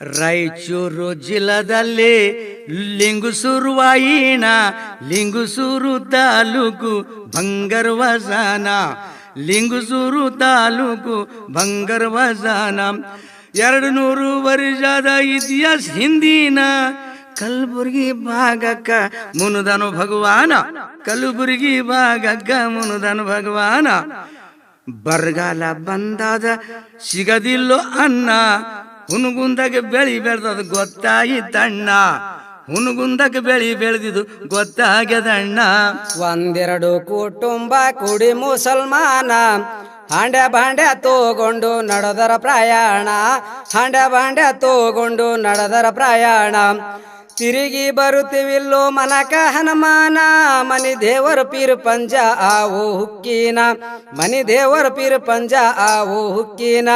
ರಾಯಚೂರು ಜಿಲ್ಲಾದಲ್ಲಿ ಲಿಂಗುಸೂರು ವಾಯಿನ, ಲಿಂಗುಸೂರು ತಾಲೂಕು ಬಂಗರ್ವಸನ ಲಿಂಗುಸೂರು ತಾಲೂಕು ಬಂಗರ್ವಸನ ಎರಡು ನೂರು ವರ್ಷದ ಇತಿಹಾಸ ಹಿಂದಿನ ಕಲಬುರ್ಗಿ ಭಾಗಕ್ಕ ಮುನುದನು ಭಗವಾನ, ಕಲಬುರ್ಗಿ ಭಾಗಕ್ಕ ಮುನುದನು ಭಗವಾನ. ಬರಗಾಲ ಬಂದಾದ ಸಿಗದಿಲ್ಲೋ ಅನ್ನ ಹುನಗುಂದಾಗ ಬೆಳಿ ಬೆಳೆದದು ಗೊತ್ತಾಯಿ ತಣ್ಣ. ಹುನುಗುಂದಕ್ಕೆ ಬೆಳಿ ಬೆಳೆದಿದ್ದು ಗೊತ್ತಾಗ್ಯದಣ್ಣ ಒಂದೆರಡು ಕುಟುಂಬ ಕುಡಿ ಮುಸಲ್ಮಾನ. ಹಾಂಡೆ ಬಾಂಡೆ ತೋಗೊಂಡು ನಡೆದರ ಪ್ರಯಾಣ. ಹಾಂಡ್ಯ ಬಾಂಡ್ಯ ತೋಗೊಂಡು ನಡೆದರ ಪ್ರಯಾಣ. ತಿರುಗಿ ಬರುತ್ತಿವಿಲ್ಲೋ ಮನಕ ಹನುಮಾನ, ಮನಿ ದೇವರ ಪೀರ್ ಪಂಜ ಆವು ಹುಕ್ಕಿನ. ಮನಿ ದೇವರ ಪೀರ್ ಪಂಜ ಆವು ಹುಕ್ಕಿನ.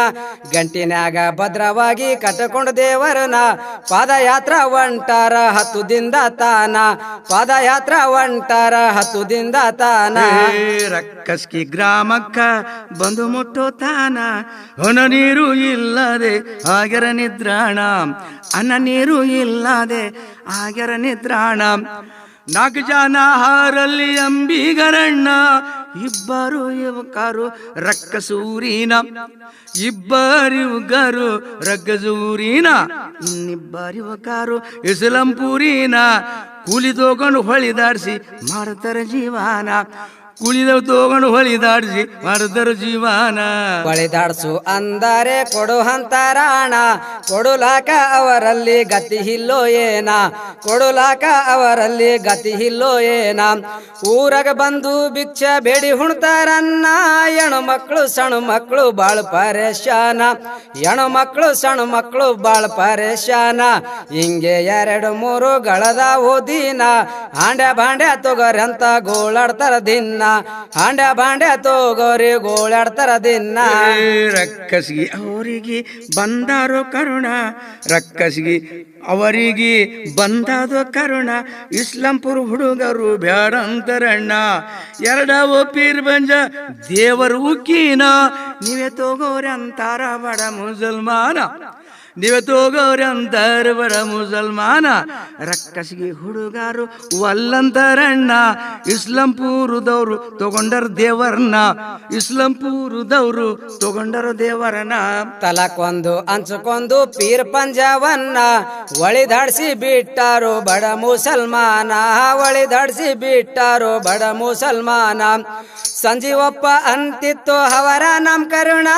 ಗಂಟಿನ್ಯಾಗ ಭದ್ರವಾಗಿ ಕಟ್ಟಕೊಂಡು ದೇವರನ ಪಾದಯಾತ್ರ ಒಂಟಾರ ಹತ್ತು ದಿಂದ ತಾನ. ಪಾದಯಾತ್ರ ಒಂಟಾರ ಹತ್ತು ದಿಂದ ತಾನ ರಕ್ಕಸ್ಕಿ ಗ್ರಾಮಕ್ಕ ಬಂದು ಮುಟ್ಟೋ ತಾನ. ಹೊನ ನೀರು ಇಲ್ಲದೆ ಆಗರ ನಿದ್ರಾಣ. ಅನ್ನ ನೀರು ಇಲ್ಲದೆ ಆಗ್ಯರ ನಿದ್ರಾಣ. ನಾಲ್ಕು ಜನ ಹಾರಲ್ಲಿ ಅಂಬಿಗರಣ್ಣ, ಇಬ್ಬರು ಯುವಕರು ರಕ್ಕಸೂರಿನ. ಇಬ್ಬರು ಯುವಕರು ರಕ್ಕಸೂರಿನ. ಇನ್ನಿಬ್ಬರು ಯುವಕರು ಇಸ್ಲಂಪೂರಿನ. ಕೂಲಿ ತಗೊಂಡು ಹೊಳಿದಾಡಿಸಿ ಮಾಡ್ತಾರೆ ಜೀವನ. ಕೂಲಿದವ್ ತಗೊಂಡು ಹೊಳಿದಾಡ್ಸಿ ಮಾಡಿದರು ಜೀವನ. ಹೊಳಿದಾಡ್ಸು ಅಂದರೆ ಕೊಡು ಹಂತರಾಣ ಕೊಡುಲಾಕ ಅವರಲ್ಲಿ ಗತಿ ಇಲ್ಲೋ ಏನ? ಕೊಡುಲಾಕ ಅವರಲ್ಲಿ ಗತಿ ಇಲ್ಲೋ ಏನ? ಊರಾಗ ಬಂದು ಭಿಕ್ಷ ಬೇಡಿ ಹುಣ್ತಾರನ್ನ. ಹೆಣ್ಣು ಮಕ್ಕಳು ಸಣ್ಣ ಮಕ್ಕಳು ಬಾಳ್ ಪರೇಶಾನ. ಹೆಣ್ಣು ಮಕ್ಕಳು ಸಣ್ಣ ಮಕ್ಕಳು ಬಾಳ್ ಪರೇಶಾನ. ಹಿಂಗೆ ಎರಡು ಮೂರು ಗಳದ ಓದಿನ ಹಾಂಡ್ಯ ಬಾಂಡೆ ತೊಗರಂತ ಗೋಳಾಡ್ತಾರ ದಿನ. ಹಾಂಡೆ ಬಾಂಡ ತೋಗೋರಿ ಗೋಳಾಡ್ತಾರ ದಿನ ಏ, ರಕ್ಕಸಿಗೆ ಅವರಿಗೆ ಬಂದಾರೋ ಕರುಣ. ರಕ್ಕಸಿಗೆ ಅವರಿಗೆ ಬಂದಾದೋ ಕರುಣ. ಇಸ್ಲಾಂಪುರ ಹುಡುಗರು ಬ್ಯಾಡಂತರಣ್ಣ ಎರಡವ ಪೀರ್ ಬಂಜ, ದೇವರು ಉಕ್ಕೀನ. ನೀವೇ ತಗೋರಿ ಅಂತಾರ ಬಡ ಮುಸಲ್ಮಾನ. ನೀವೇ ತೋಗೋರಿ ಅಂತಾರ ಬಡ ಮುಸಲ್ಮಾನ. ರಕ್ಕಸಿಗೆ ಹುಡುಗಾರು ವಲ್ಲಂತರಣ್ಣ, ಇಸ್ಲಾಂಪುರದವ್ರು ತಗೊಂಡರ ದೇವರನ್ನ. ಪೂರುದವರು ತಗೊಂಡರ ದೇವರನ್ನ. ತಲಕೊಂದು ಅಂಚಕೊಂದು ಪೀರ್ ಪಂಜವನ್ನ ಒಳಿದಾಡ್ಸಿ ಬಿಟ್ಟಾರು ಬಡ ಮುಸಲ್ಮಾನ. ಒಳಿದಾಡ್ಸಿ ಬಿಟ್ಟಾರು ಬಡ ಮುಸಲ್ಮಾನ. ಸಂಜೀವಪ್ಪ ಅಂತಿತ್ತು ಅವರ ನಮ್ ಕರುಣ.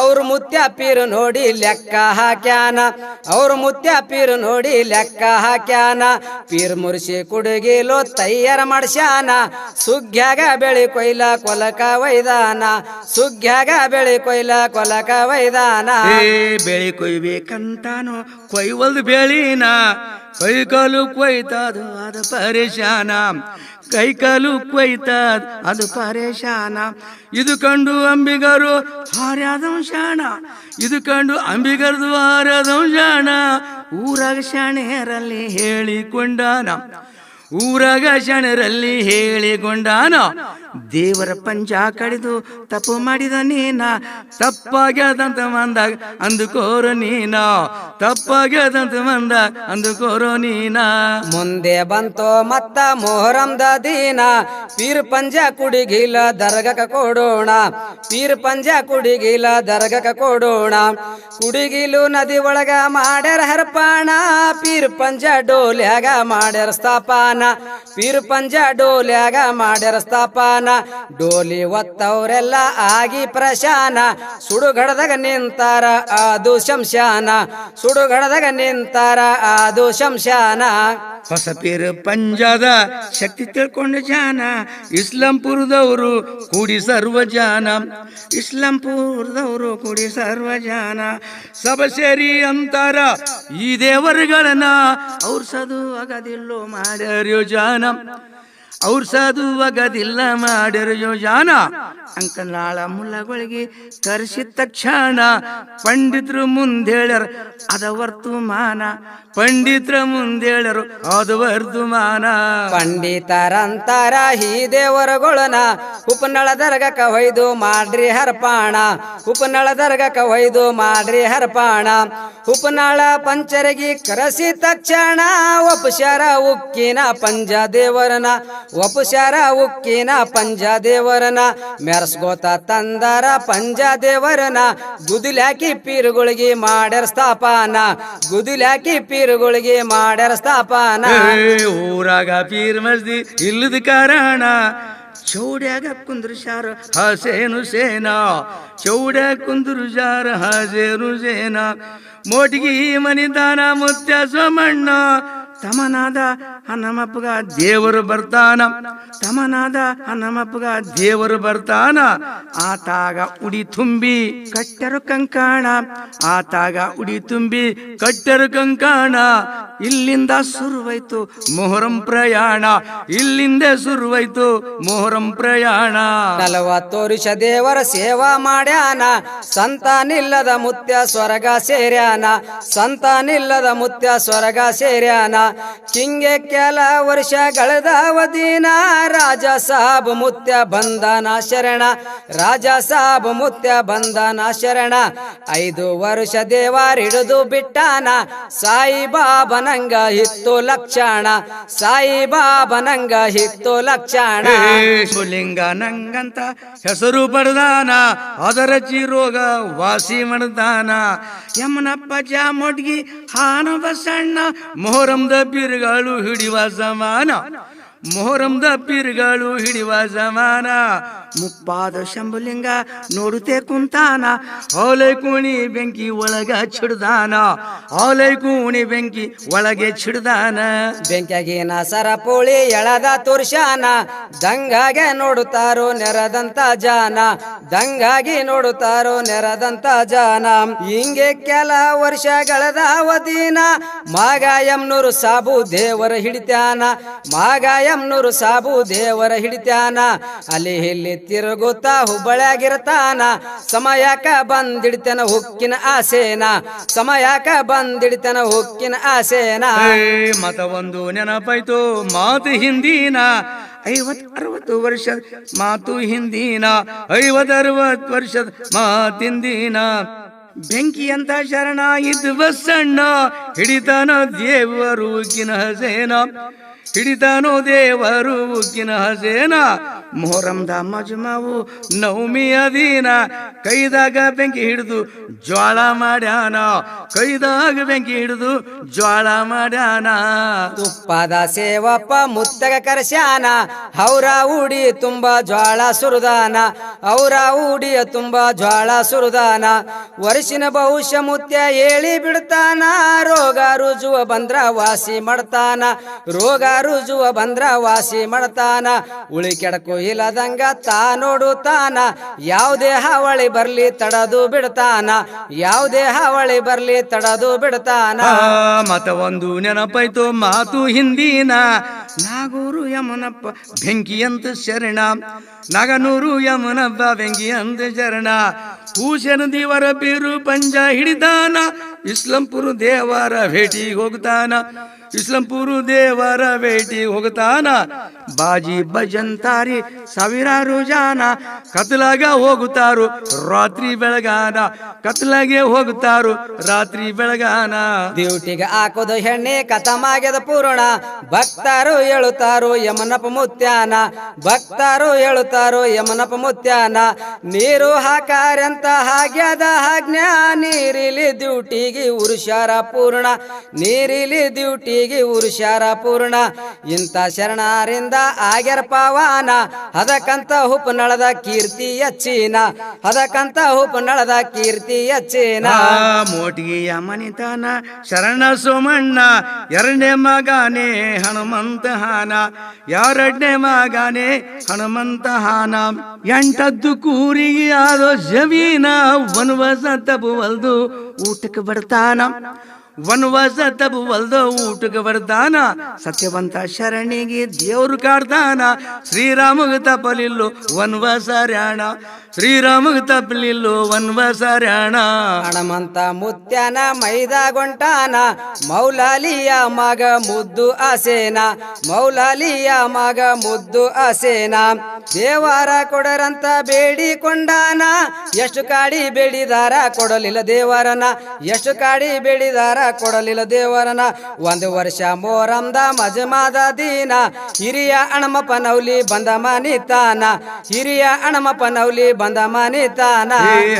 ಅವ್ರ ಮುತ್ಯ ಪೀರು ನೋಡಿ ಲೆಕ್ಕ ಹಾಕ್ಯಾನ. ಅವ್ರ ಮುತ್ಯ ಪೀರು ನೋಡಿ ಲೆಕ್ಕ ಹಾಕ್ಯಾನ. ಪೀರ್ ಮುರ್ಸಿ ಕುಡುಗಿಲು ತಯ್ಯಾರ ಮಾಡ್ಸ್ಯಾನ. ಸುಗ್ಯಾಗ ಬೆಳಿ ಕೊಯ್ಲ ಕೊಲಕ ವೈದಾನ ಸುಗ್ಗ್ಯಾಗ ಬೆಳಿ ಕೊಯ್ಲ ಕೊಲಕ ವೈದಾನ ಬೆಳಿ ಕೊಯ್ಬೇಕಂತಾನು, ಕೊಯ್ವಲ್ದು ಬೆಳಿನ. ಕೈ ಕಾಲು ಕೊಯ್ತದು ಅದು ಪರೇಶಾನ. ಕೈಕಾಲು ಕೊಯ್ತಾದ ಕೊಯ್ತದ ಅದು ಪರೇಶಾನ. ಇದು ಕಂಡು ಅಂಬಿಗರು ಹಾರ್ಯಾದಂ ಶಾಣ ಇದು ಕಂಡು ಅಂಬಿಗರದು ಹಾರ್ಯಾದಂ ಶಾಣ ಊರಾಗ ಶಾಣೆಯರಲ್ಲಿ ಹೇಳಿಕೊಂಡಾನ. ಊರಾಗ ಜನರಲ್ಲಿ ಹೇಳಿಕೊಂಡಾನ, ದೇವರ ಪಂಚ ಕಡಿದು ತಪ್ಪು ಮಾಡಿದ ನೀನ, ತಪ್ಪಾಗ್ಯದಂತ ಮಂದಾಗ ಅಂದುಕೋರು ನೀನ, ತಪ್ಪಾಗ್ಯದಂತ ಮಂದಾಗ ಅಂದುಕೋರು ನೀನ. ಮುಂದೆ ಬಂತೋ ಮತ್ತ ಮೊಹರಂದ ದೀನ, ಪೀರ್ ಪಂಜ ಕುಡಿಗಿಲ ದರ್ಗಕ ಕೊಡೋಣ, ಪೀರ್ ಪಂಜ ಕುಡಿಗಿಲ ದರ್ಗಕ ಕೊಡೋಣ, ಕುಡಿಗಿಲು ನದಿ ಒಳಗ ಮಾಡ್ಯಾರ ಹರ್ಪಾಣ, ಪೀರ್ ಪಂಜ ಡೋಲ್ಯಾಗ ಮಾಡ್ಯಾರ ಸ್ಥಾಪಾನ. ಪೀರ್ ಪಂಜ ಡೋಲ್ಯಾಗ ಮಾಡ್ಯಾರ ಸ್ಥಾಪನ. ಡೋಲಿ ಒತ್ತವ್ರೆಲ್ಲ ಆಗಿ ಪ್ರಶಾನ, ಸುಡುಗಡದಾಗ ನಿಂತಾರ ಅದು ಶಂಶಾನ. ಸುಡುಗಡದಾಗ ನಿಂತಾರ ಅದು ಶಂಶಾನ. ಹೊಸ ಪೀರ್ ಪಂಜದ ಶಕ್ತಿ ತಿಳ್ಕೊಂಡ ಜಾನ, ಇಸ್ಲಾಂಪುರದವರು ಕೂಡಿ ಸರ್ವ ಜಾನ. ಇಸ್ಲಾಂಪುರದವರು ಕೂಡಿ ಸರ್ವ ಜಾನ. ಸಭ ಸೇರಿ ಅಂತಾರ, ಈ ದೇವರುಗಳನ್ನ ಅವ್ರ ಸದು ಅಗದಿಲ್ಲೋ ಮಾಡ್ಯಾರ್ಯೋ ಜಾನ ಅವ್ರ ಸಾಧು ಒಗದಿಲ್ಲ ಮಾಡಿರೋ ಯೋಜಾನ ಅಂಕನಾಳ ಮುಲ್ಲಗಳಿಗೆ ಕರೆಸಿದ ತಕ್ಷಣ ಪಂಡಿತರು ಮುಂದೇಳರು ಅದ ವರ್ತಮಾನ. ಪಂಡಿತರ ಮುಂದೇಳರು ಅದು ವರ್ತಮಾನ. ಪಂಡಿತರಂತರ ಈ ದೇವರುಗಳನ, ಉಪನಳ ದರ್ಗಕ ಹೊಯ್ದು ಮಾಡ್ರಿ ಹರ್ಪಾಣ. ಉಪನಳ ದರ್ಗಕ ಒಯ್ದು ಮಾಡ್ರಿ ಹರ್ಪಾಣ. ಉಪನಳ ಪಂಚರಿಗೆ ಕರೆಸಿ ತಕ್ಷಣ ಉಪಶರ ಉಕ್ಕಿನ ಪಂಜ ದೇವರನ. ಒಪಶರ ಉಕ್ಕಿನ ಪಂಜ ದೇವರನ, ಮೆರ್ಸ್ಗೋತ ತಂದರ ಪಂಜ ದೇವರನ ಗುದಿಲಾಕಿ ಪೀರುಗಳಿಗೆ ಮಾಡ್ಯಾರ ಸ್ಥಾಪನ ಗುದಿಲಾಕಿ ಪೀರುಗಳಿಗೆ ಮಾಡ್ಯಾರ ಸ್ಥಾಪನ. ಊರಾಗ ಪೀರ್ ಮಸ್ದಿ ಇಲ್ಲದ ಕಾರಣ, ಚೌಡ್ಯಾಗ ಕುಂದ್ರಶಾರ ಹಸೇನು ಸೇನಾ, ಚೌಡ್ಯಾಗ ಕುಂದ್ರಶಾರ ಹಸೇನು ಸೇನಾ. ಮೋಟಿಗಿ ಮನಿದಾನ ಮುತ್ಯ ಸೋಮಣ್ಣ ತಮನಾದ ಹನಮಪ್ಪಗ ದೇವರು ಬರ್ತಾನ. ತಮನಾದ ಹನಮಪ್ಪಗ ದೇವರು ಬರ್ತಾನ. ಆತಾಗ ಉಡಿ ತುಂಬಿ ಕಟ್ಟರು ಕಂಕಾಣ. ಆತಾಗ ಉಡಿ ತುಂಬಿ ಕಟ್ಟರು ಕಂಕಾಣ. ಇಲ್ಲಿಂದ ಶುರುವಾಯ್ತು ಮೊಹರಂ ಪ್ರಯಾಣ. ಇಲ್ಲಿಂದ ಶುರುವಾಯ್ತು ಮೊಹರಂ ಪ್ರಯಾಣ. ನಲವತ್ತು ವರ್ಷ ದೇವರ ಸೇವಾ ಮಾಡ್ಯಾನ. ಸಂತಾನಿಲ್ಲದ ಮುತ್ಯ ಸ್ವರ್ಗ ಸೇರ್ಯಾನ. ಸಂತಾನಿಲ್ಲದ ಮುತ್ಯ ಸ್ವರ್ಗ ಸೇರ್ಯಾನ. ಕಿಂಗೆ ಕೆಲ ವರ್ಷಗಳದಾವದಿನ ರಾಜ ಸಾಬ್ ಮುತ್ಯ ಬಂಧನ ಶರಣ. ರಾಜ ಸಾಬ್ ಮುತ್ಯ ಬಂಧನ ಶರಣ. ಐದು ವರ್ಷ ದೇವರಿಡಿದು ಬಿಟ್ಟಾನ. ಸಾಯಿ ಬಾಬನಂಗ ಹಿತ್ತು ಲಕ್ಷಣ. ಸಾಯಿ ಬಾಬನಂಗ ಹಿತ್ತು ಲಕ್ಷಣ. ಶಿವಲಿಂಗ ನಂಗಂತ ಹೆಸರು ಪಡೆದಾನ ಅದರ ಚಿರೋಗ ವಾಸಿ ಮಾಡ್ದಾನ. ಯಮನಪ್ಪ ಜಾಮೊಡ್ಗಿ ಹಾನ ಸಣ್ಣ ಮೊಹರಂದ ಬಿರುಗಳು ಹಿಡಿಯುವ ಸಮಾನ ಮೊಹರಂದ ಬಿರುಗಳು ಹಿಡಿಯುವ ಸಮಾನ ಮುಪ್ಪಾದ ಶಂಭುಲಿಂಗ ನೋಡುತ್ತೆ ಕುಂತಾನ. ಅವಲೈ ಕೂಣಿ ಬೆಂಕಿ ಒಳಗ ಚಿಡ್ದಾನ. ಅವಲೈ ಕೂಣಿ ಬೆಂಕಿ ಒಳಗೆ ಚಿಡ್ದಾನ. ಬೆಂಕಿಯಾಗಿನ ಸರಪೋಳಿ ಎಳದ ತೋರ್ಶಾನ ದಂಗಾಗೆ ನೋಡುತ್ತಾರೋ ನೆರದಂತ ಜಾನ. ದಂಗಾಗಿ ನೋಡುತ್ತಾರೋ ನೆರದಂತ ಜಾನ. ಹಿಂಗೆ ಕೆಲ ವರ್ಷಗಳದ ಅವಧಿನ ಎಂನೂರು ಸಾಬು ದೇವರ ಹಿಡಿತಾನ. ಮಾಗ ಎಂನೂರು ಸಾಬು ದೇವರ ಹಿಡಿತಾನ. ಅಲ್ಲಿ ಇಲ್ಲಿ ತಿರುಗುತ್ತಾ ಹುಬ್ಬಳ್ಯಾಗಿರ್ತಾನ, ಸಮಯಕ ಬಂದಿಡ್ತೇನ ಹುಕ್ಕಿನ ಆಸೇನ, ಸಮಯಕ ಬಂದಿಡ್ತೇನ ಹುಕ್ಕಿನ ಆಸೇನ. ಮತ ಒಂದು ನೆನಪಾಯ್ತು, ಮಾತು ಹಿಂದಿನ, ಐವತ್ ಅರವತ್ತು ವರ್ಷದ ಮಾತು ಹಿಂದಿನ, ಐವತ್ ಅರವತ್ ವರ್ಷದ ಮಾತಿಂದಿನ. ಬೆಂಕಿ ಅಂತ ಶರಣ ಇದ್ದು ಬಸ್ಸಣ್ಣ ಹಿಡಿತಾನ ದೇವರು ಕಿನ ಹಸೇನ ಹಿಡಿತಾನೋ ದೇವರು ಉಕ್ಕಿನ ಹಸೇನ? ಮೊಹರಂದ ಮಜುಮಾವು ನವಮಿ ಅದಿನ ಕೈದಾಗ ಬೆಂಕಿ ಹಿಡಿದು ಜ್ವಾಳ ಮಾಡ್ಯಾನ. ಕೈದಾಗ ಬೆಂಕಿ ಹಿಡಿದು ಜ್ವಾಳ ಮಾಡ್ಯಾನ. ತುಪ್ಪದ ಸೇವಪ್ಪ ಮುತ್ತಗ ಕರ್ಸ್ಯಾನ. ಅವರ ಉಡಿ ತುಂಬ ಜ್ವಾಳ ಸುರುದಾನ. ಅವರ ಉಡಿಯ ತುಂಬ ಜ್ವಾಳ ಸುರುದಾನ. ವರ್ಷಿನ ಬಹುಶ ಮುತ್ಯ ಹೇಳಿ ಬಿಡ್ತಾನ. ರೋಗ ರುಜುವ ಬಂದ್ರ ವಾಸಿ ಮಾಡ್ತಾನ. ರೋಗ ರುಜುವ ಬಂದ್ರ ವಾಸಿ ಮಾಡ್ತಾನ. ಉಳಿ ಕೆಡಕು ಇಲ್ಲದಂಗ ತಾ ನೋಡುತ್ತಾನ. ಯಾವುದೇ ಹಾವಳಿ ಬರ್ಲಿ ತಡದು ಬಿಡ್ತಾನ. ಯಾವುದೇ ಹಾವಳಿ ಬರ್ಲಿ ತಡದು ಬಿಡ್ತಾನ. ಮತ ಒಂದು ನೆನಪಾಯ್ತು ಮಾತು ಹಿಂದಿನ. ನಾಗೂರು ಯಮನಪ್ಪ ಬೆಂಕಿ ಅಂತ ಶರಣ. ನಾಗನೂರು ಯಮನಪ್ಪ ಬೆಂಕಿ ಅಂತ ಶರಣ. ಭೂಷಣ ದೇವರ ಬೀರು ಪಂಜ ಹಿಡಿದಾನ. ಇಸ್ಲಾಂಪುರ ದೇವರ ಭೇಟಿ ಹೋಗ್ತಾನ. ಇಸ್ಲಾಂಪುರ ದೇವರ ಭೇಟಿ ಹೋಗ್ತಾನ ಬಾಜಿ ಭಜಂತಾರಿ ಸಾವಿರಾರು ಜನ ಕತ್ಲಾಗ ಹೋಗುತ್ತಾರು. ರಾತ್ರಿ ಬೆಳಗಾನ ಕತ್ಲಾಗೆ ಹೋಗುತ್ತಾರು. ರಾತ್ರಿ ಬೆಳಗಾನ ಡ್ಯೂಟಿಗೆ ಹಾಕೋದು ಹೆಣ್ಣೆ ಕತಮಾಗ್ಯದ ಪೂರ್ಣ. ಭಕ್ತರು ಹೇಳುತ್ತಾರು ಯಮನಪ ಮುತ್ಯಾನ. ಭಕ್ತರು ಹೇಳುತ್ತಾರು ಯಮನಪ ಮುತ್ಯಾನ. ನೀರು ಹಾಕಾರ್ಯಂತ ಹಾಗ್ಯದ ಹಾಜ್ಞಾ ನೀರಿಲಿ ಡ್ಯೂಟಿಗೆ ಉರುಷಾರ ಪೂರ್ಣ. ನೀರಿಲಿ ಡ್ಯೂಟಿಗೆ ಉರುಷಾರ ಪೂರ್ಣ ಇಂಥ ಶರಣರಿಂದ ಆಗ್ಯರ ಪಾವಾನ. ಅದಕ್ಕಂತ ಹುಪ್ಪನಳದ ಕೀರ್ತಿ ಹೆಚ್ಚಿನ. ಅದಕ್ಕಂತ ಹುಪ್ಪನಳದ ಕೀರ್ತಿ ಹೆಚ್ಚಿನ. ಮೋಟಿಯ ಮನಿತನ, ಶರಣ ಸುಮಣ್ಣ. ಎರಡನೇ ಮಗನೇ ಹನುಮಂತ ಹಾನ ಎರಡನೇ ಮಗನೇ ಹನುಮಂತ ಹಾನ ಎಂಟದ್ದು ಕೂರಿಗೆ ಆದೋ ಜಮೀನ ವನವಸ ತಪ್ಪುವಲ್ದು ಊಟಕ್ಕೆ ಬರ್ತಾನ. ವನವಾಸ ತಬುವಲ್ದ ಊಟಕ್ಕೆ ಬರ್ತಾನ ಸತ್ಯವಂತ ಶರಣಿಗೆ ದೇವ್ರು ಕಾಡ್ದಾನ. ಶ್ರೀರಾಮಗ ತಪ್ಪಲಿಲ್ಲ ವನವಾಸ ರಾಣ ಶ್ರೀರಾಮಗ ತಪ್ಪಲಿಲ್ಲೋ ವನವಾಸ ರಾಣ ಹಣಮಂತ ಮುತ್ಯನ ಮೈದಾಗೊಂಟಾನ. ಮೌಲಾಲಿಯ ಮಗ ಮುದ್ದು ಅಸೇನ ಮೌಲಾಲಿಯ ಮಗ ಮುದ್ದು ಅಸೇನ ದೇವಾರ ಕೊಡರಂತ ಬೇಡಿಕೊಂಡಾನ ಎಷ್ಟು ಕಾಡಿ ಬೇಡಿದಾರ ಕೊಡಲಿಲ್ಲ ದೇವರನ. ಎಷ್ಟು ಕಾಡಿ ಬೇಡಿದಾರ ಕೊಡಲಿಲ್ಲ ದೇವರನ. ಒಂದು ವರ್ಷ ಮೋರಂದ ಮಜಮಾದ ದೀನ. ಹಿರಿಯ ಅಣಮಪ್ಪ ನೌಲಿ ಬಂದ ಮನಿತಾನ. ಹಿರಿಯ ಅಣಮಪ್ಪ ನೌಲಿ ಬಂದ ಮನಿತಾನ.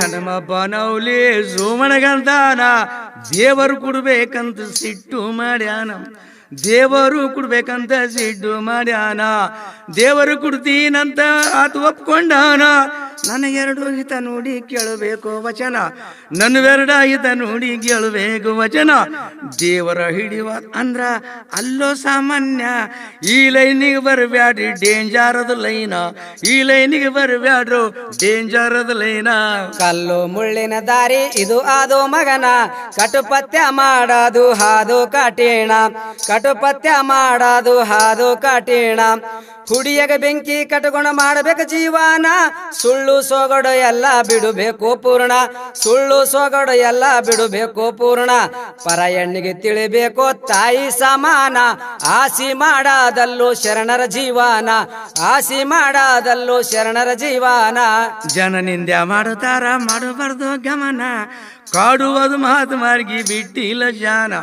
ಹಣಮಪ್ಪ ನೌಲಿ ಸೋಮಣಗಂತಾನ ದೇವರು ಕೊಡ್ಬೇಕಂತ ಸಿಟ್ಟು ಮಾಡ್ಯಾನ. ದೇವರು ಕೊಡ್ಬೇಕಂತ ಸಿಟ್ಟು ಮಾಡ್ಯಾನ. ದೇವರು ಕೊಡ್ತೀನಂತ ಆತ ಒಪ್ಕೊಂಡಾನ. ನನಗೆರಡು ಹಿತ ನೋಡಿ ಕೇಳಬೇಕು ವಚನ. ನನ್ನವೆರಡ ಹಿತ ನೋಡಿ ಕೇಳಬೇಕು ವಚನ. ದೇವರ ಹಿಡಿಯುವ ಅಂದ್ರ ಅಲ್ಲೋ ಸಾಮಾನ್ಯ. ಈ ಲೈನಿಗೆ ಬರಬ್ಯಾಡ್ರಿ ಡೇಂಜರ್ ಅದ ಲೈನ. ಈ ಲೈನಿಗೆ ಬರಬ್ಯಾಡ್ರು ಡೇಂಜರ್ ಅದ ಲೈನ. ಕಲ್ಲು ಮುಳ್ಳಿನ ದಾರಿ, ಇದು ಆದೋ ಮಗನ. ಕಟುಪತ್ಯ ಮಾಡದು ಹಾದು ಕಠಿಣ ಕಟುಪತ್ಯ ಮಾಡದು ಹಾದು ಕಠಿಣ ಹುಡಿಯಗ ಬೆಂಕಿ ಕಟಗುಣ ಮಾಡಬೇಕು ಜೀವನ. ಸುಳ್ಳು ಸೊಗಡು ಎಲ್ಲ ಬಿಡಬೇಕು ಪೂರ್ಣ. ಸುಳ್ಳು ಸೊಗಡು ಎಲ್ಲ ಬಿಡಬೇಕು ಪೂರ್ಣ. ಪರ ಹೆಣ್ಣಿಗೆ ತಿಳಿಬೇಕು ತಾಯಿ ಸಮಾನ. ಆಸಿ ಮಾಡದಲ್ಲೂ ಶರಣರ ಜೀವನ. ಆಸಿ ಮಾಡದಲ್ಲೂ ಶರಣರ ಜೀವನ. ಜನ ನಿಂದ್ಯ ಮಾಡುತ್ತಾರ, ಮಾಡಬಾರ್ದು ಗಮನ. ಕಾಡುವುದು ಮಾರ್ಗಿ ಬಿಟ್ಟಿಲ್ಲ ಜಾನ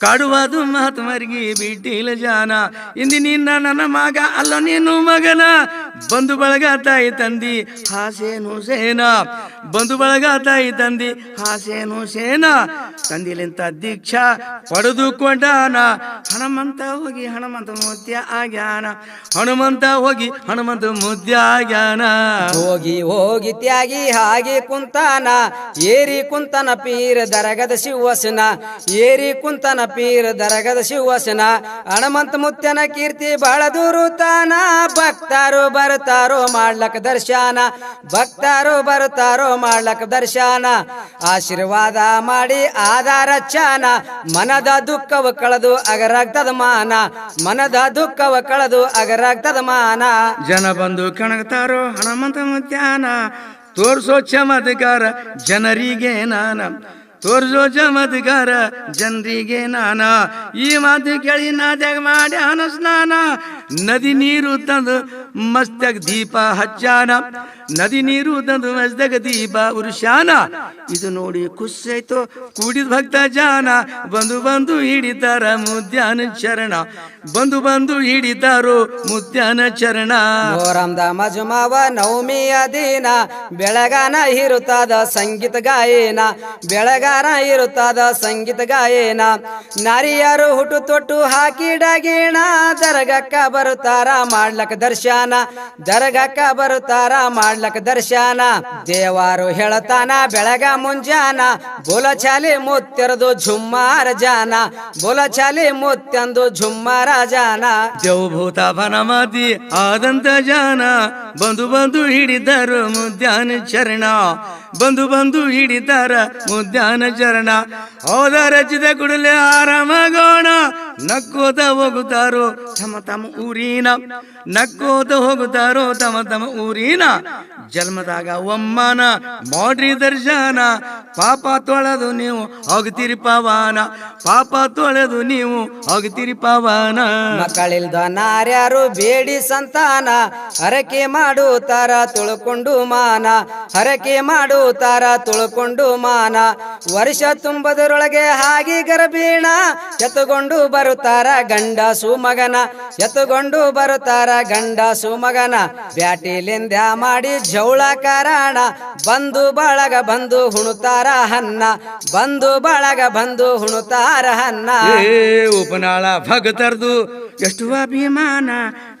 ಕಾಡುವುದು ಮಾರ್ಗಿ ಬಿಟ್ಟಿಲ್ಲ ಜಾನ ಇಂದಿನಿಂದ ನನ್ನ ಮಗ, ಅಲ್ಲ ನೀನು ಮಗನ. ಬಂಧು ಬಳಗ ತಾಯಿ ತಂದಿ ಹಾಸೇನು ಸೇನ. ಬಂಧು ಬಳಗ ತಾಯಿ ತಂದಿ ಹಾಸೇನು ಸೇನ. ತಂದಿಲಿಂತ ದೀಕ್ಷಾ ಪಡೆದುಕೊಂಡಾನ. ಹನುಮಂತ ಹೋಗಿ ಹನುಮಂತ ಮುದ್ಯ ಆಗ್ಯಾನ. ಹನುಮಂತ ಹೋಗಿ ಹನುಮಂತ ಮುದ್ಯ ಆಗ್ಯಾನ. ಹೋಗಿ ಹೋಗಿ ತ್ಯಾಗಿ ಹಾಗೆ ಕುಂತಾನ. ಏರಿ ಕುಂತನ ಪೀರ ದರಗದ ಶಿವಸನ. ಏರಿ ಕುಂತನ ಪೀರ ದರಗದ ಶಿವಸನ. ಹನುಮಂತ ಮುತ್ಯನ ಕೀರ್ತಿ ಬಹಳ ದೂರುತ್ತಾನ ಭಕ್ತರು ಬರ್ತಾರೋ ಮಾಡ್ಲಕ್ ದರ್ಶನ. ಭಕ್ತರು ಬರ್ತಾರೋ ಮಾಡ್ಲಕ್ ದರ್ಶನ. ಆಶೀರ್ವಾದ ಮಾಡಿ ಆಧಾರ ಚಾನ. ಮನದ ದುಃಖವ ಕಳೆದು ಅಗರಾಗ್ತದ ಮಾನ. ಮನದ ದುಃಖವ ಕಳೆದು ಅಗರಾಗ್ತದ ಮಾನ. ಜನ ಬಂದು ಕಣಗ್ತಾರೋ ಹನುಮಂತ ಮಧ್ಯಾಹ್ನ. ತೋರ್ಸೋ ಚಮತ್ಕಾರ ಜನರಿಗೆ ನಾನ. ತೋರ್ಸೋ ಚಮತ್ಕಾರ, ಜನರಿಗೆ ನಾನ. ಈ ಮಾತು ಕೇಳಿ ನಾದ್ಯಾಗ ಮಾಡ್ಯಾನ ಸ್ನಾನ ನದಿ ನೀರು ತಂದು ಮಸ್ತಕ್ ದೀಪ ಹಚ್ಚಾನ. ನದಿ ನೀರು ತಂದು ಮಸ್ತಕ್ ದೀಪ ಉರುಷಾನ ಇದು ನೋಡಿ ಖುಷಿಯಾಯ್ತು. ಕೂಡಿದ ಭಕ್ತ ಜಾನ. ಬಂದು ಬಂದು ಹಿಡಿತಾರ ಮುದ್ಯಾನ ಚರಣ ಬಂದು ಬಂದು ಹಿಡಿತಾರೋ ಮುದ್ಯಾನ ಚರಣ. ಮೋರಂದ ಮಜುಮಾವ ನವಮಿಯ ದಿನ, ಬೆಳಗಾನ ಇರುತ್ತದ ಸಂಗೀತ ಗಾಯನ, ಬೆಳಗಾನ ಇರುತ್ತದ ಸಂಗೀತ ಗಾಯನ. ನಾರಿಯರು ಹುಟ್ಟು ತೊಟ್ಟು ಹಾಕಿ ದರಗಕ್ಕ ಬರುತ್ತಾರ ಮಾಡ್ಲಕ ದರ್ಶನ, ದರ್ಗಕ್ಕ ಬರುತ್ತಾರ ಮಾಡ್ಲಕ ದರ್ಶನ. ದೇವಾರು ಹೇಳತಾನ ಬೆಳಗ ಮುಂಜಾನ ಚಾಲಿ ಮುತ್ತೆರದು ಝುಮ್ಮಾರ ಜಾನ ಚಾಲಿ ಮುತ್ತೆಂದು ಝುಮ್ಮಾರ ಜಾನ ಜೌಭೂತ ಬನಮತಿ ಆದಂತ ಜಾನ. ಬಂದು ಬಂದು ಹಿಡಿದರು ಮುದ್ಯಾನ ಚರಣ. ಬಂದು ಬಂದು ಹಿಡಿದಾರ ಮುದ್ಯಾನ ಚರಣ. ಹೋದ ರಚಿತ ಕುಡಲೆ ಆರಾಮಗೋಣ ನಕ್ಕೋತ ಹೋಗುತ್ತಾರೋ ತಮ್ಮ ತಮ್ಮ ಊರಿನ ನಕ್ಕೋತ ಹೋಗುತ್ತಾರೋ ತಮ್ಮ ತಮ್ಮ ಊರಿನ. ಜನ್ಮದಾಗ ಒಮ್ಮನ ಮಾಡ್ರಿ ದರ್ಶನ, ಪಾಪ ತೊಳೆದು ನೀವು ಹೋಗ್ತೀರಿ ಪವನ, ಪಾಪ ತೊಳೆದು ನೀವು ಹೋಗ್ತೀರಿ ಪವನ. ಮಕ್ಕಳಿಲ್ದ ನಾರ್ಯಾರು ಬೇಡಿ ಸಂತಾನ, ಹರಕೆ ಮಾಡುತ್ತಾರ ತುಳ್ಕೊಂಡು ಮಾನ, ಹರಕೆ ಮಾಡುತ್ತಾರ ತುಳ್ಕೊಂಡು ಮಾನ. ವರ್ಷ ತುಂಬದರೊಳಗೆ ಹಾಗೆ ಗರ್ಭೀಣ ಎತ್ತುಕೊಂಡು ಬರುತ್ತಾರ ಗಂಡ ಸುಮಗನ. ಎತ್ತುಗೊಂಡು ಬರುತ್ತಾರ ಗಂಡ ಸುಮಗನ. ಬ್ಯಾಟಿಲಿಂದ ಮಾಡಿ ಜೌಳ ಕಾರಣ. ಬಂದು ಬಳಗ ಬಂದು ಹುಣುತಾರ ಹನ್ನ ಬಂದು ಬಳಗ ಬಂದು ಹುಣುತಾರ ಹನ್ನ ಉಪನಾಳ ಭಗತರ್ದು ಎಷ್ಟು ಅಭಿಮಾನ.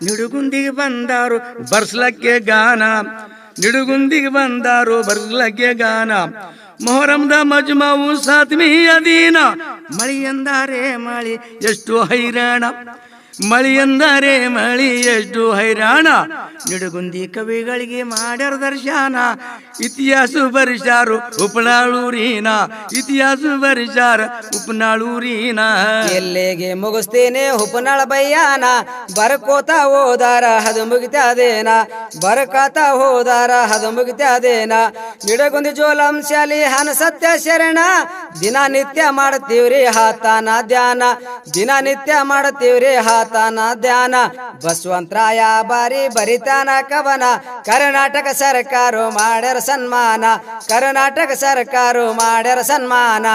ನಿಡುಗುಂದಿಗೆ ಬಂದಾರು ಬರ್ಸ್ಲಕ್ಕೆ ಗಾನ. ನಿಡುಗುಂದಿಗೆ ಬಂದಾರು ಬರ್ಸ್ಲಕ್ಕೆ ಗಾನ. ಮೊಹರಂದ ಮಜ್ಮಾವು ಸಾತ್ಮಿ ಅಧೀನ ಮಳಿ ಎಂದಾರೆ ಮಳಿ ಎಷ್ಟು ಹೈರಾಣ. ಮಳಿ ಎಂದರೆ ಮಳಿ ಎಷ್ಟು ಹೈರಾಣ. ನಿಡುಗುಂದಿ ಕವಿಗಳಿಗೆ ಮಾಡ್ಯಾರ ದರ್ಶನ. ಇತಿಹಾಸ ಬರಿಸಾರು ಉಪನಾಳೂರಿನ. ಇತಿಹಾಸ ಬರಿಸಾರ ಉಪನಾಳೂರಿನ. ಎಲ್ಲಿಗೆ ಮುಗಿಸ್ತೇನೆ ಉಪನಾಳ ಬಯ್ಯಾನ ಬರ್ಕೋತ ಹೋದಾರ ಹದ ಮುಗಿತಾದೇನ ಬರಕಾತ ಹೋದಾರ ಹದ ಮುಗಿತಾದೇನ ನಿಡಗುಂದಿ ಜೋಲಂ ಶಾಲಿ ಹನ ಸತ್ಯ ಶರಣ. ದಿನನಿತ್ಯ ಮಾಡ್ತೀವ್ರಿ ಹಾತಾನ ಧ್ಯಾನ. ದಿನನಿತ್ಯ ಮಾಡ್ತೀವ್ರಿ ಹಾತಾನ ಧ್ಯಾನ ಬಸವಂತರಾಯ ಬಾರಿ ಬರಿತಾನ ಕವನ ಕರ್ನಾಟಕ ಸರ್ಕಾರ ಮಾಡ್ಯಾರ ಸನ್ಮಾನ ಕರ್ನಾಟಕ ಸರ್ಕಾರ ಮಾಡ್ಯಾರ ಸನ್ಮಾನ.